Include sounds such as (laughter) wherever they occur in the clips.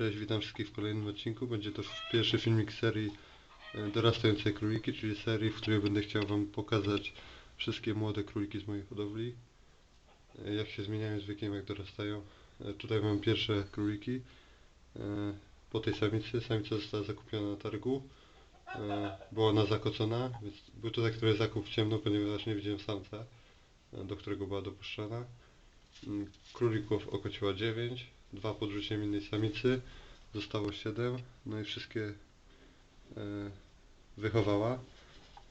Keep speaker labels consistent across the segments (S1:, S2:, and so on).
S1: Cześć, witam wszystkich w kolejnym odcinku. Będzie to pierwszy filmik serii e, Dorastające króliki, czyli serii, w której będę chciał Wam pokazać wszystkie młode króliki z mojej hodowli. e, Jak się zmieniają z wiekiem, jak dorastają. E, Tutaj mam pierwsze króliki. Po tej samicy. Samica została zakupiona na targu. Była ona zakocona, więc był to tak trochę zakup ciemno, ponieważ nie widziałem samca, do którego była dopuszczana. Mm, Królików okociła 9, dwa podrzuciłem innej samicy, zostało 7, no i wszystkie e, wychowała.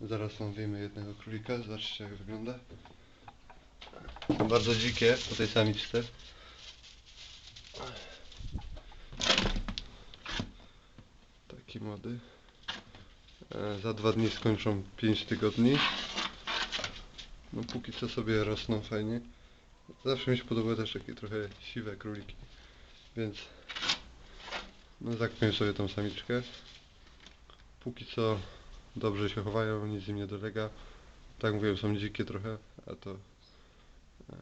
S1: Zaraz wam wyjmę jednego królika, zobaczcie jak wygląda. Bardzo dzikie po tej samiczce. Taki młody. E, za dwa dni skończą 5 tygodni. No póki co sobie rosną fajnie. Zawsze mi się podobały też takie trochę siwe króliki. Więc no zakupiłem sobie tą samiczkę. Póki co dobrze się chowają, nic im nie dolega. Tak mówiłem, są dzikie trochę, a to e,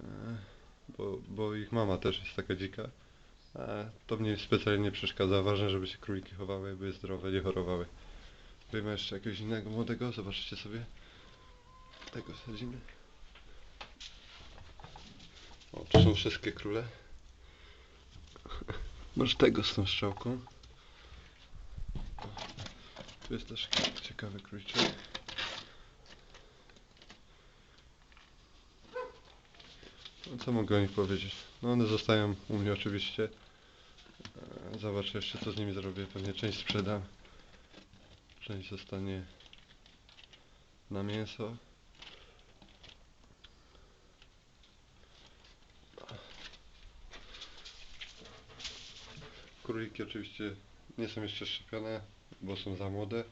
S1: bo, bo ich mama też jest taka dzika. A to mnie specjalnie nie przeszkadza. Ważne, żeby się króliki chowały, były zdrowe, nie chorowały. Wyjmę jeszcze jakiegoś innego młodego, zobaczcie sobie. Tego sadzimy. O, tu są wszystkie króle. Masz tego z tą strzałką. Tu jest też ciekawy króliczek. No, co mogę o nich powiedzieć? No one zostają u mnie oczywiście. E, Zobaczę jeszcze co z nimi zrobię. Pewnie część sprzedam. Część zostanie na mięso. Króliki oczywiście nie są jeszcze szczepione, bo są za młode.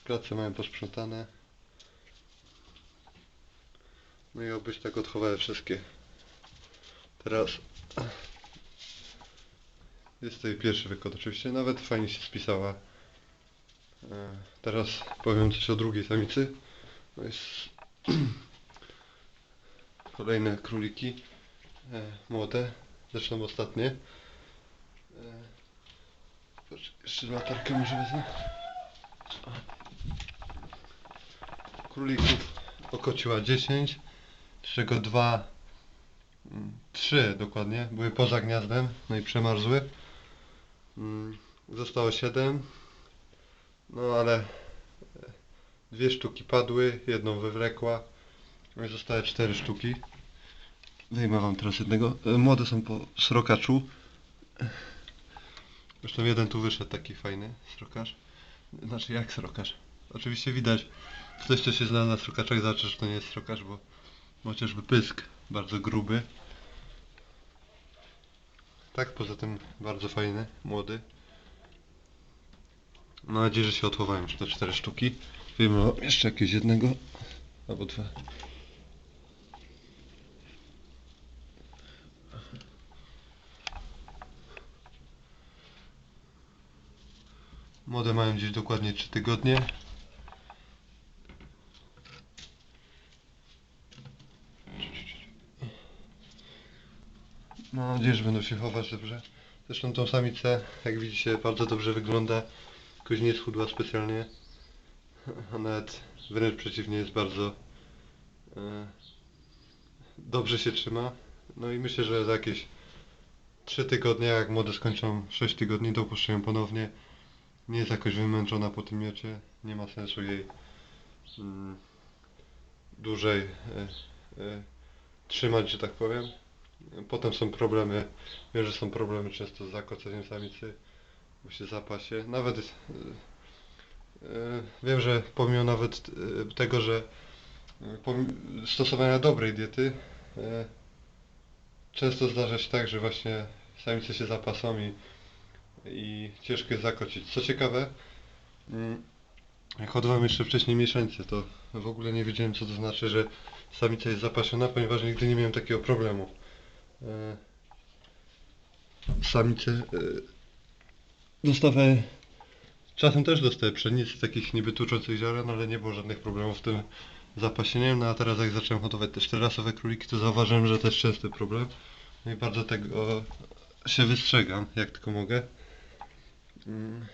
S1: W klatce mają posprzątane. No i obyś tak odchowały wszystkie. Teraz jest tutaj pierwszy wykład oczywiście, nawet fajnie się spisała. E, Teraz powiem coś o drugiej samicy. To jest (clears throat) kolejne króliki e, młode, zresztą ostatnie. E, Jeszcze latarkę może wezmę. Królików okociła 10, z czego dwa, mm, trzy dokładnie, były poza gniazdem, no i przemarzły. Mm, Zostało 7, no ale e, dwie sztuki padły, jedną wywlekła, no i zostały cztery sztuki. Wyjmę wam teraz jednego. E, Młode są po srokaczu. Zresztą jeden tu wyszedł taki fajny srokarz. Znaczy jak srokarz? Oczywiście widać, ktoś kto się zna na srokaczach zobaczy, że to nie jest srokarz, bo chociażby pysk bardzo gruby. Tak, poza tym bardzo fajny, młody. Mam nadzieję, że się odchowają już te cztery sztuki. Wyjmę jeszcze jakiegoś jednego albo dwa. Młode mają gdzieś dokładnie 3 tygodnie. Mam nadzieję, że będą się chować dobrze. Zresztą tą samicę, jak widzicie, bardzo dobrze wygląda. Jakoś nie schudła specjalnie. A nawet wręcz przeciwnie, jest bardzo e, dobrze się trzyma. No i myślę, że za jakieś 3 tygodnie, jak młode skończą 6 tygodni, dopuszczę ją ponownie. Nie jest jakoś wymęczona po tym miocie. Nie ma sensu jej mm, dłużej e, e, trzymać, że tak powiem. Potem są problemy. Wiem, że są problemy często z zakoceniem samicy, bo się zapasie. Nawet e, wiem, że pomimo nawet tego, że pomimo stosowania dobrej diety, często zdarza się tak, że właśnie samice się zapasą i i ciężko jest zakocić. Co ciekawe, mm, hodowałem jeszcze wcześniej mieszańce, to w ogóle nie wiedziałem co to znaczy, że samica jest zapasiona, ponieważ nigdy nie miałem takiego problemu. E, Samice e, dostawały, czasem też dostaję pszenicy, takich niby tuczących ziaren, ale nie było żadnych problemów z tym zapasieniem, no a teraz jak zacząłem hodować te czterorasowe króliki, to zauważyłem, że jest częsty problem. No i bardzo tego się wystrzegam, jak tylko mogę. Mm,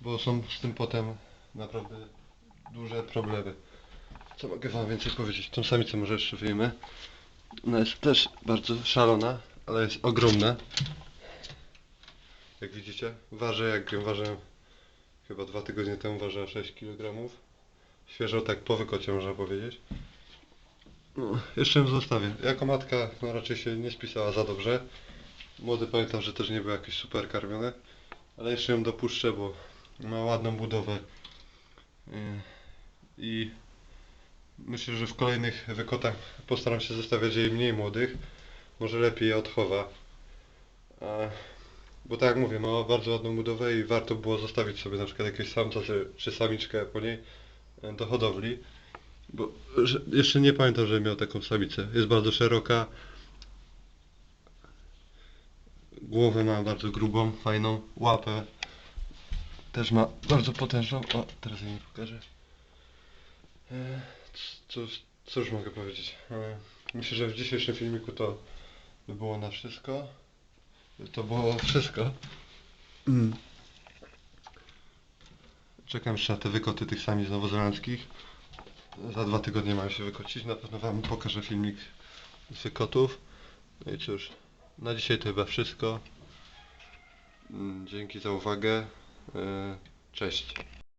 S1: Bo są z tym potem naprawdę duże problemy. Co mogę wam więcej powiedzieć? Tą samicę może jeszcze wyjmę. Ona jest też bardzo szalona, ale jest ogromna. Jak widzicie, waży jak ją ważyłem chyba dwa tygodnie temu ważyła 6 kg. Świeżo tak po wykocie można powiedzieć. No, jeszcze ją zostawię. Jako matka no, raczej się nie spisała za dobrze. Młody pamiętam, że też nie był jakiś super karmiony. Ale jeszcze ją dopuszczę, bo ma ładną budowę. Yy, I myślę, że w kolejnych wykotach postaram się zostawiać jej mniej młodych. Może lepiej je odchowa. Bo tak jak mówię, ma bardzo ładną budowę i warto było zostawić sobie na przykład jakiegoś samca czy, czy samiczkę po niej e, do hodowli. Bo jeszcze nie pamiętam, że miał taką samicę. Jest bardzo szeroka. Głowę ma bardzo grubą, fajną. Łapę też ma bardzo potężną. O, teraz jej nie pokażę. E, Cóż, cóż mogę powiedzieć? E, Myślę, że w dzisiejszym filmiku to by było na wszystko. To było wszystko. Mm. Czekam jeszcze na te wykoty tych sami z nowozelandzkich. Za dwa tygodnie mają się wykocić. Na pewno Wam pokażę filmik z wykotów. No i cóż, na dzisiaj to chyba wszystko. Mm, Dzięki za uwagę. E, Cześć.